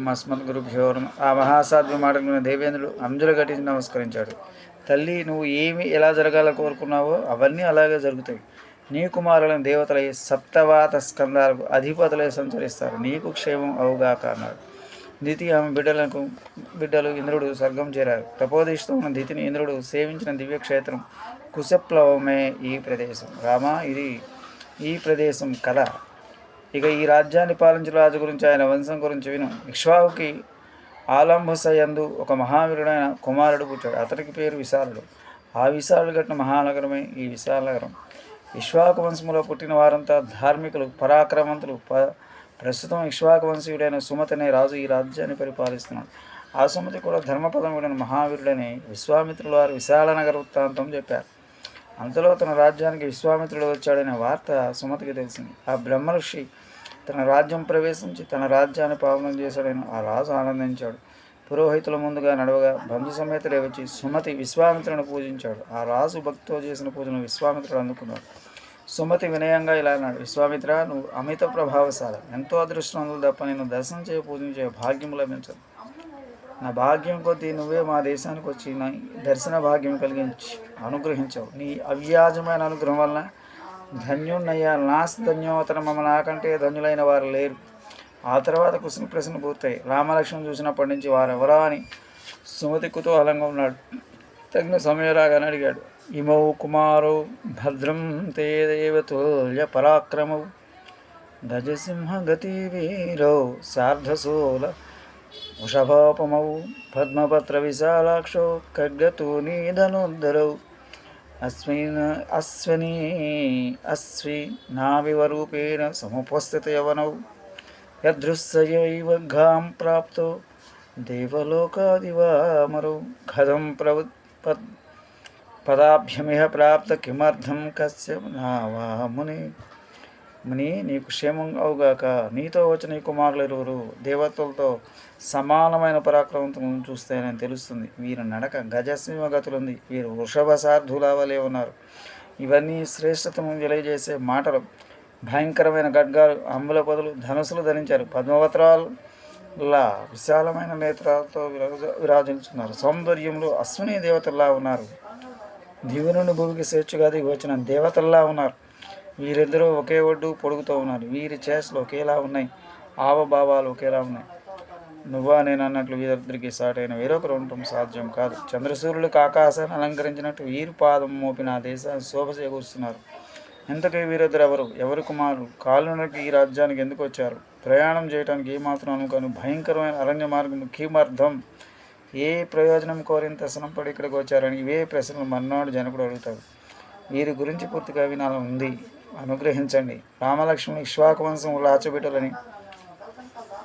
ఓం అస్మద్ గురుభ్యో ఆ మహాసాధ్వి మాటలు దేవేంద్రుడు అంజులు కట్టించి నమస్కరించాడు. తల్లి నువ్వు ఏమి ఎలా జరగాలని కోరుకున్నావో అవన్నీ అలాగే జరుగుతాయి. నీ కుమారులను దేవతలై సప్తవాత స్కందాలకు అధిపతులై సంచరిస్తారు. నీకు క్షేమం అవుగాక అన్నాడు. దితి ఆమె బిడ్డలకు బిడ్డలు ఇంద్రుడు స్వర్గం చేరారు. తపోదీస్తూ ఉన్న దితిని ఇంద్రుడు సేవించిన దివ్యక్షేత్రం కుశప్లవమే ఈ ప్రదేశం. రామా ఇది ఈ ప్రదేశం కళ. ఇక ఈ రాజ్యాన్ని పాలించిన రాజు గురించి ఆయన వంశం గురించి విను. ఇక్ష్వాహుకి ఆలంబసయందు ఒక మహావీరుడైన కుమారుడు పుట్టాడు. అతనికి పేరు విశాలుడు. ఆ విశాలుడు కట్టిన మహానగరమే ఈ విశాల నగరం ఇక్ష్వాకు వంశంలో పుట్టిన వారంతా ధార్మికులు పరాక్రమంతులు. ప ప్రస్తుతం ఇక్ష్వాకు వంశీయుడైన సుమతి అనే రాజు ఈ రాజ్యాన్ని పరిపాలిస్తున్నాడు. ఆ సుమతి కూడా ధర్మపదం విడిన మహావీరుడని విశ్వామిత్రుల వారు విశాల నగర వృత్తాంతం చెప్పారు. అంతలో తన రాజ్యానికి విశ్వామిత్రుడు వచ్చాడనే వార్త సుమతికి తెలిసింది. ఆ బ్రహ్మర్షి తన రాజ్యం ప్రవేశించి తన రాజ్యాన్ని పావనం చేశాడని ఆ రాజు ఆనందించాడు. పురోహితుల ముందుగా నడవగా బంధు సమేతలే వచ్చి సుమతి విశ్వామిత్రుని పూజించాడు. ఆ రాజు భక్తితో చేసిన పూజను విశ్వామిత్రుడు అందుకున్నాడు. సుమతి వినయంగా ఇలా అన్నాడు విశ్వామిత్ర నువ్వు అమిత ప్రభావశాల. ఎంతో అదృష్టవంతులు తప్ప నేను దర్శనం చేయ పూజించే భాగ్యం లభించదు. నా భాగ్యం కొద్దీ నువ్వే మా దేశానికి వచ్చి నా దర్శన భాగ్యం కలిగించి అనుగ్రహించావు. నీ అవ్యాజమైన అనుగ్రహం వలన ధన్యున్నయ్యా నాస్ ధన్యోతర మమ్మ నాకంటే ధన్యులైన వారు లేరు. ఆ తర్వాత కృష్ణ ప్రశ్న పూర్తయి రామలక్ష్మణ్ చూసినప్పటి నుంచి వారెవరా అని సుమతి కుతూహలంగా ఉన్నాడు. తగిన సమయం రాగానే అడిగాడు ఇమౌ కుమారు భద్రం తే దేవతుల్య పరాక్రమౌ గజసింహ గతి వీరౌ సార్ధశూల వృషభాపమౌ పద్మపత్ర విశాలాక్షో ఖడ్గతూనీధనుద్ధరౌ అస్మిన్ అశ్విని అశ్వి నావివరూపేణ సముపస్థిత యవనౌ యదృశ్యైవ ఘాం ప్రాప్తో దేవలోకాదివామరౌ. కథం ప్రవ పద్ పదాభ్యమిహ ప్రాప్త కిమర్థం కశ్య నావా ముని నీకు క్షేమం అవుగాక నీతో వచ్చిన ఈ కుమారులు ఇరువురు దేవతలతో సమానమైన పరాక్రమంతో చూస్తాయని తెలుస్తుంది. వీరి నడక గజసింహ గతులుంది. వీరు వృషభ వలె ఉన్నారు. ఇవన్నీ శ్రేష్టతను తెలియజేసే మాటలు. భయంకరమైన ఖడ్గాలు అంబుల పదులు ధనుసులు ధరించారు. పద్మవత్రాల విశాలమైన నేత్రాలతో విరాజ విరాజించున్నారు సౌందర్యంలో అశ్విని దేవతల్లా ఉన్నారు. దివి భూమికి స్వేచ్ఛగా దిగి వచ్చిన దేవతల్లా ఉన్నారు. వీరిద్దరూ ఒకే ఒడ్డు పొడుగుతూ ఉన్నారు. వీరి చేసలు ఒకేలా ఉన్నాయి. ఆవభావాలు ఒకేలా ఉన్నాయి. నువ్వా నేను అన్నట్లు వీరిద్దరికి సాటైన వేరొకరు ఉండటం సాధ్యం కాదు. చంద్రసూర్యులకు ఆకాశాన్ని అలంకరించినట్టు వీరి పాదం మోపిన ఆ దేశాన్ని శోభ చేకూరుస్తున్నారు. ఇంతకీ వీరిద్దరు ఎవరు? ఎవరి కుమారులు? కాలునకి ఈ రాజ్యానికి ఎందుకు వచ్చారు? ప్రయాణం చేయడానికి ఏమాత్రం అనుకోని. భయంకరమైన అరణ్య మార్గం కీమార్థం ఏ ప్రయోజనం కోరింత సనంపడి ఇక్కడికి వచ్చారని ఇవే ప్రశ్నలు మర్నాడు జనకుడు అడుగుతాడు. వీరి గురించి పూర్తిగా వినాలని ఉంది. అనుగ్రహించండి. రామలక్ష్మణి ఇక్ష్వాకు వంశం లాచబిడ్డలని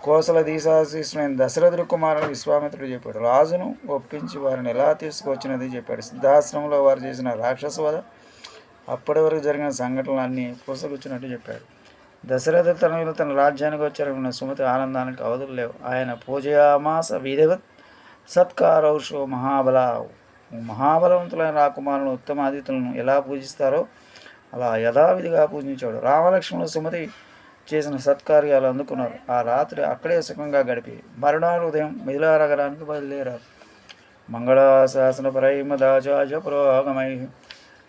కోసల దీశాశీసులైన దశరథుడు కుమారుడు విశ్వామిత్రుడు చెప్పాడు. రాజును ఒప్పించి వారిని ఎలా తీసుకువచ్చినది చెప్పాడు. సిద్ధాశ్రమంలో వారు చేసిన రాక్షస వధ అప్పటి వరకు జరిగిన సంఘటనలు అన్నీ పూసగుచ్చినట్టు చెప్పాడు. దశరథ తనయులు తన రాజ్యానికి వచ్చారన్న సుమతి ఆనందానికి అవధులు లేవు. ఆయన పూజయామాస విధవత్ సత్కారౌషో మహాబల మహాబలవంతులైన రాకుమారులను ఉత్తమ అతిథులను ఎలా పూజిస్తారో అలా యథావిధిగా పూజించాడు రామలక్ష్మణ సుమతి చేసిన సత్కార్యాలు అందుకున్నారు. ఆ రాత్రి అక్కడే సుఖంగా గడిపి మరునాడు ఉదయం మిథిలానగరానికి బయలుదేరారు. మంగళాశాసన పరైమదాచార్య పురోగమై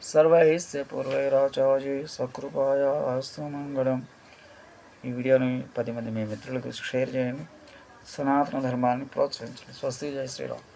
సర్వైస్య పూర్వైరాచార్య సకృపాయ మంగళం. ఈ వీడియోని పది మంది మీ మిత్రులకు షేర్ చేయండి. సనాతన ధర్మాన్ని ప్రోత్సహించండి. స్వస్తి. జై శ్రీరామ్.